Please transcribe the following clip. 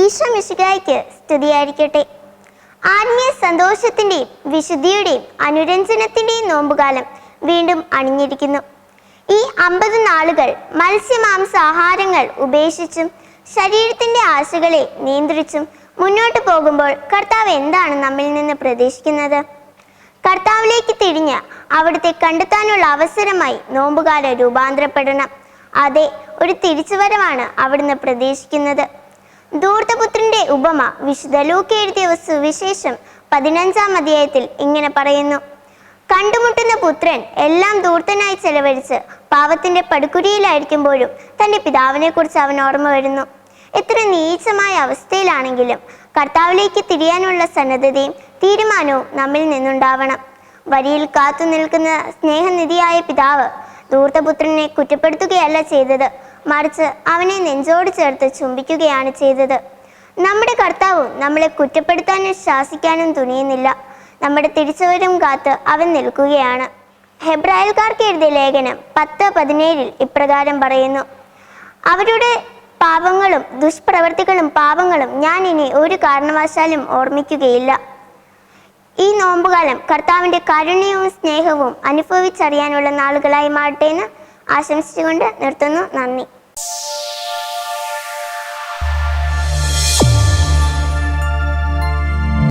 ഈശോ മിശികായ്ക്ക് സ്തുതിയായിരിക്കട്ടെ. ആത്മീയ സന്തോഷത്തിന്റെയും വിശുദ്ധിയുടെയും അനുരഞ്ജനത്തിന്റെയും നോമ്പുകാലം വീണ്ടും അണിഞ്ഞിരിക്കുന്നു. ഈ അമ്പത് നാളുകൾ മത്സ്യമാംസ ആഹാരങ്ങൾ ഉപേക്ഷിച്ചും ശരീരത്തിന്റെ ആശകളെ നിയന്ത്രിച്ചും മുന്നോട്ട് പോകുമ്പോൾ കർത്താവ് എന്താണ് നമ്മിൽ നിന്ന് പ്രതീക്ഷിക്കുന്നത്? കർത്താവിലേക്ക് തിരിഞ്ഞ് അവിടുത്തെ കണ്ടെത്താനുള്ള അവസരമായി നോമ്പുകാലം രൂപാന്തരപ്പെടണം. അതെ ഒരു തിരിച്ചുവരവാണ് അവിടുന്ന് പ്രതീക്ഷിക്കുന്നത്. ധൂർത്തപുത്രന്റെ ഉപമ വിശുദ്ധ ലൂക്ക് എഴുതിയ സുവിശേഷം പതിനഞ്ചാം അധ്യായത്തിൽ ഇങ്ങനെ പറയുന്നു. കണ്ടുമുട്ടുന്ന പുത്രൻ എല്ലാം ധൂർത്തനായി ചെലവഴിച്ച് പാവത്തിന്റെ പടുക്കുരിയിലായിരിക്കുമ്പോഴും തന്റെ പിതാവിനെ കുറിച്ച് അവൻ ഓർമ്മ വരുന്നു. എത്ര നീചമായ അവസ്ഥയിലാണെങ്കിലും കർത്താവിലേക്ക് തിരിയാനുള്ള സന്നദ്ധതയും തീരുമാനവും നമ്മിൽ നിന്നുണ്ടാവണം. വരിയിൽ കാത്തു നിൽക്കുന്ന സ്നേഹനിധിയായ പിതാവ് ധൂർത്തപുത്രനെ കുറ്റപ്പെടുത്തുകയല്ല ചെയ്തത്. മറിച്ച് അവനെ നെഞ്ചോട് ചേർത്ത് ചുംബിക്കുകയാണ് ചെയ്തത്. നമ്മുടെ കർത്താവും നമ്മളെ കുറ്റപ്പെടുത്താനും ശാസിക്കാനും തുനിയുന്നില്ല. നമ്മുടെ തിരിച്ചുവരും കാത്ത് അവൻ നിൽക്കുകയാണ്. ഹെബ്രായൽക്കാർക്ക് എഴുതിയ ലേഖനം പത്ത് പതിനേഴിൽ ഇപ്രകാരം പറയുന്നു. അവരുടെ പാപങ്ങളും ദുഷ്പ്രവർത്തികളും പാപങ്ങളും ഞാൻ ഇനി ഒരു കാരണവശാലും ഓർമ്മിക്കുകയില്ല. നോമ്പുകാലം കർത്താവിന്റെ കാരുണ്യവും സ്നേഹവും അനുഭവിച്ചറിയാനുള്ള നാളുകളായി മാറട്ടെ എന്ന് ആശംസിച്ചുകൊണ്ട് നിർത്തുന്നു. നന്ദി.